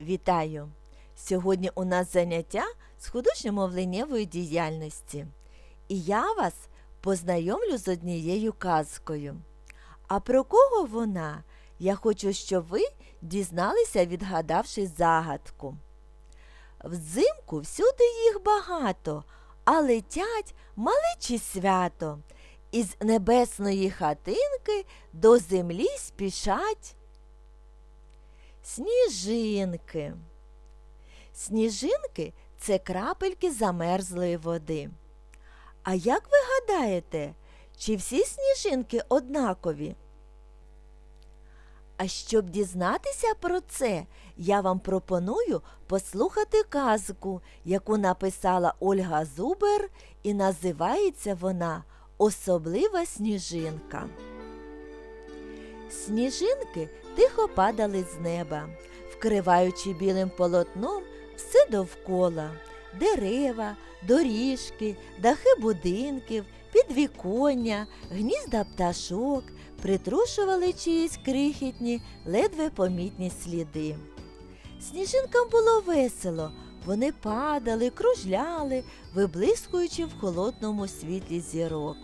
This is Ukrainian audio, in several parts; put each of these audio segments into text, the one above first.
Вітаю! Сьогодні у нас заняття з художньо-мовленнєвої діяльності. І я вас познайомлю з однією казкою. А про кого вона? Я хочу, щоб ви дізналися, відгадавши загадку. Взимку всюди їх багато, а летять малечі свято. Із небесної хатинки до землі спішать Сніжинки. Сніжинки це крапельки замерзлої води. А як ви гадаєте, чи всі сніжинки однакові? А щоб дізнатися про це, я вам пропоную послухати казку, яку написала Ольга Зубер, і називається вона Особлива сніжинка. Сніжинки тихо падали з неба, вкриваючи білим полотном все довкола дерева, доріжки, дахи будинків, підвіконня, гнізда пташок, притрушували чиїсь крихітні, ледве помітні сліди. Сніжинкам було весело, вони падали, кружляли, виблискуючи в холодному світлі зірок.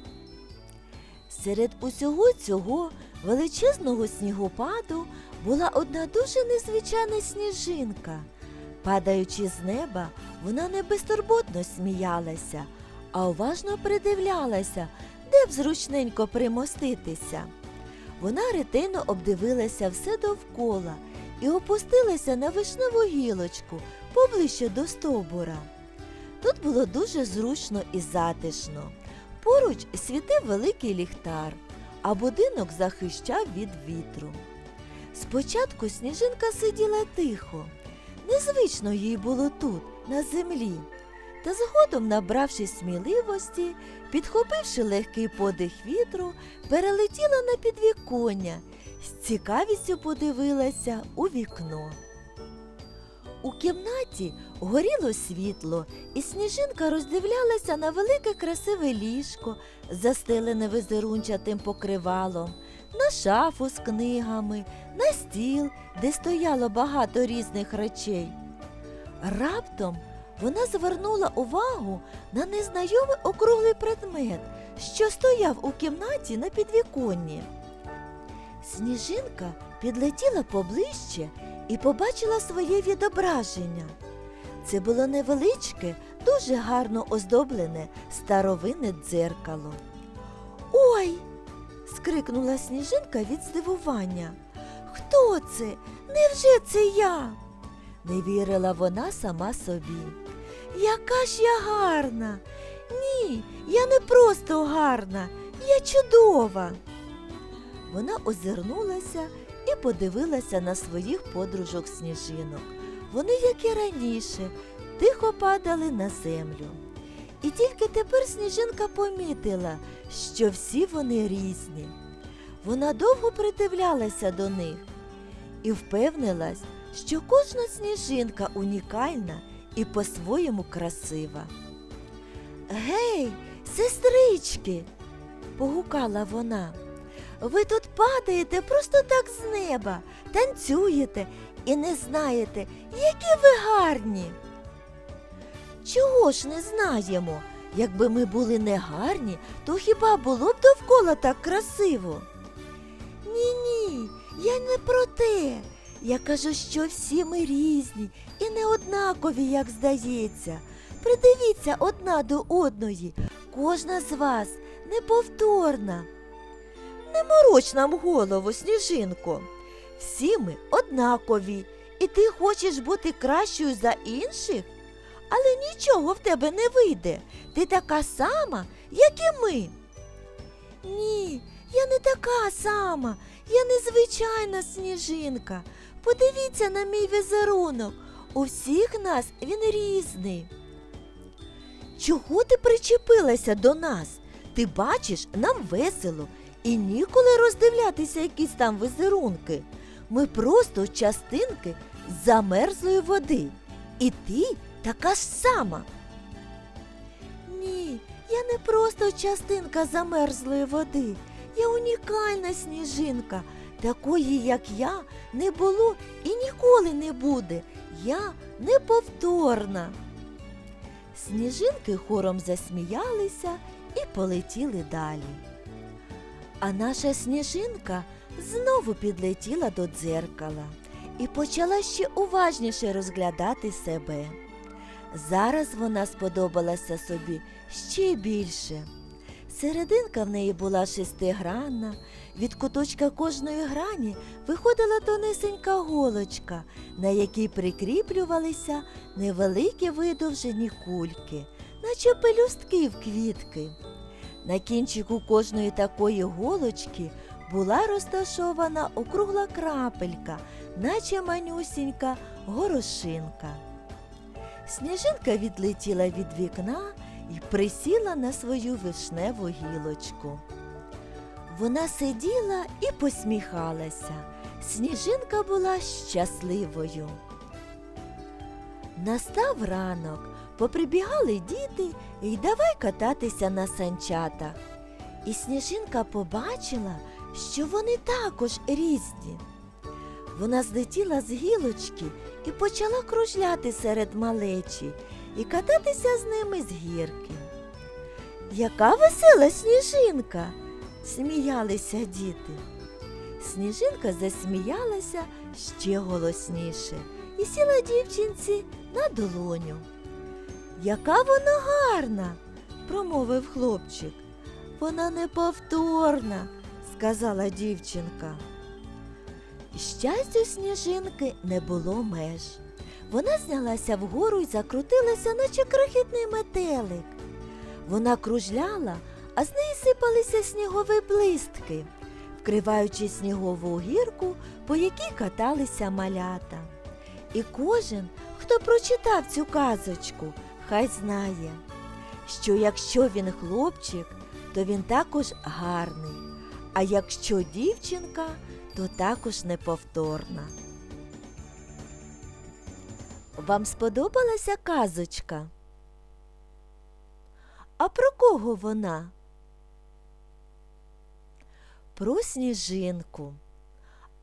Серед усього цього величезного снігопаду була одна дуже незвичайна сніжинка. Падаючи з неба, вона не безтурботно сміялася, а уважно придивлялася, де б зручненько примоститися. Вона ретельно обдивилася все довкола і опустилася на вишневу гілочку поближче до стовбура. Тут було дуже зручно і затишно. Поруч світив великий ліхтар, а будинок захищав від вітру. Спочатку сніжинка сиділа тихо. Незвично їй було тут, на землі. Та згодом, набравшись сміливості, підхопивши легкий подих вітру, перелетіла на підвіконня, з цікавістю подивилася у вікно. У кімнаті горіло світло, і сніжинка роздивлялася на велике красиве ліжко, застелене визерунчатим покривалом, на шафу з книгами, на стіл, де стояло багато різних речей. Раптом вона звернула увагу на незнайомий округлий предмет, що стояв у кімнаті на підвіконні. Сніжинка підлетіла поближче і побачила своє відображення. Це було невеличке, дуже гарно оздоблене старовинне дзеркало. Ой! скрикнула сніжинка від здивування. Хто це? Невже це я? Не вірила вона сама собі. Яка ж я гарна? Ні, я не просто гарна, я чудова. Вона озирнулася подивилася на своїх подружок сніжинок. Вони, як і раніше, тихо падали на землю. І тільки тепер сніжинка помітила, що всі вони різні. Вона довго придивлялася до них і впевнилась, що кожна сніжинка унікальна і по-своєму красива. Гей, сестрички, погукала вона. Ви тут падаєте просто так з неба, танцюєте і не знаєте, які ви гарні. Чого ж не знаємо? Якби ми були не гарні, то хіба було б довкола так красиво? Ні, ні, я не про те. Я кажу, що всі ми різні і не однакові, як здається. Придивіться одна до одної, кожна з вас неповторна. Не мороч нам голову, сніжинко. Всі ми однакові, і ти хочеш бути кращою за інших? Але нічого в тебе не вийде. Ти така сама, як і ми. Ні, я не така сама, я незвичайна сніжинка. Подивіться на мій візерунок. У всіх нас він різний. Чого ти причепилася до нас? Ти бачиш, нам весело і ніколи роздивлятися якісь там візерунки. Ми просто частинки замерзлої води. І ти така ж сама. Ні, я не просто частинка замерзлої води. Я унікальна сніжинка, Такої, як я, не було і ніколи не буде. Я неповторна. Сніжинки хором засміялися і полетіли далі. А наша сніжинка знову підлетіла до дзеркала і почала ще уважніше розглядати себе. Зараз вона сподобалася собі ще більше. Серединка в неї була шестигранна, від куточка кожної грані виходила тонесенька голочка, на якій прикріплювалися невеликі видовжені кульки, наче пелюстки в квітки. На кінчику кожної такої голочки була розташована округла крапелька, наче манюсінька горошинка. Сніжинка відлетіла від вікна і присіла на свою вишневу гілочку. Вона сиділа і посміхалася. Сніжинка була щасливою. Настав ранок, поприбігали діти і давай кататися на санчатах. І сніжинка побачила, що вони також різні. Вона злетіла з гілочки і почала кружляти серед малечі і кататися з ними з гірки. Яка весела сніжинка, сміялися діти. Сніжинка засміялася ще голосніше і сіла дівчинці на долоню. Яка вона гарна, промовив хлопчик. Вона неповторна, сказала дівчинка. Щастю сніжинки не було меж. Вона знялася вгору і закрутилася, наче крихітний метелик. Вона кружляла, а з неї сипалися снігові блистки, вкриваючи снігову гірку, по якій каталися малята. І кожен, хто прочитав цю казочку, хай знає, що якщо він хлопчик, то він також гарний, а якщо дівчинка, то також неповторна. Вам сподобалася казочка? А про кого вона? Про сніжинку.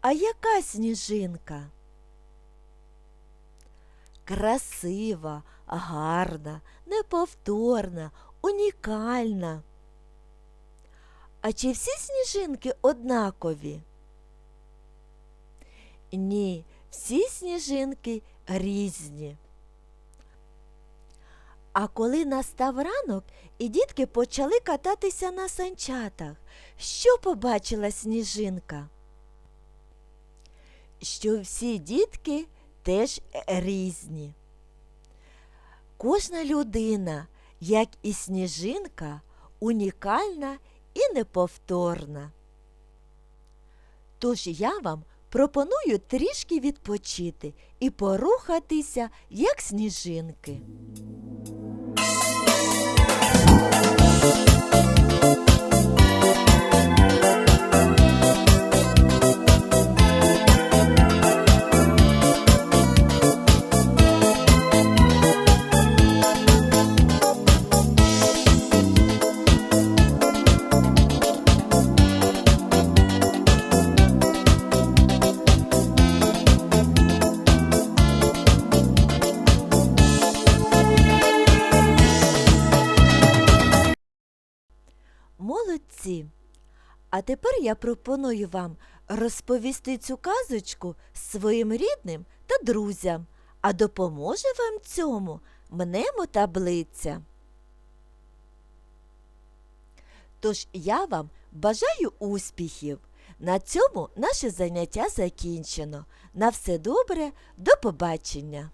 А яка сніжинка? Красива, гарна, неповторна, унікальна. А чи всі сніжинки однакові? Ні, всі сніжинки різні. А коли настав ранок і дітки почали кататися на санчатах, що побачила сніжинка? Що всі дітки теж різні. Кожна людина, як і сніжинка, унікальна і неповторна. Тож я вам пропоную трішки відпочити і порухатися, як сніжинки. А тепер я пропоную вам розповісти цю казочку своїм рідним та друзям, а допоможе вам цьому мнемо таблиця. Тож я вам бажаю успіхів. На цьому наше заняття закінчено. На все добре, до побачення!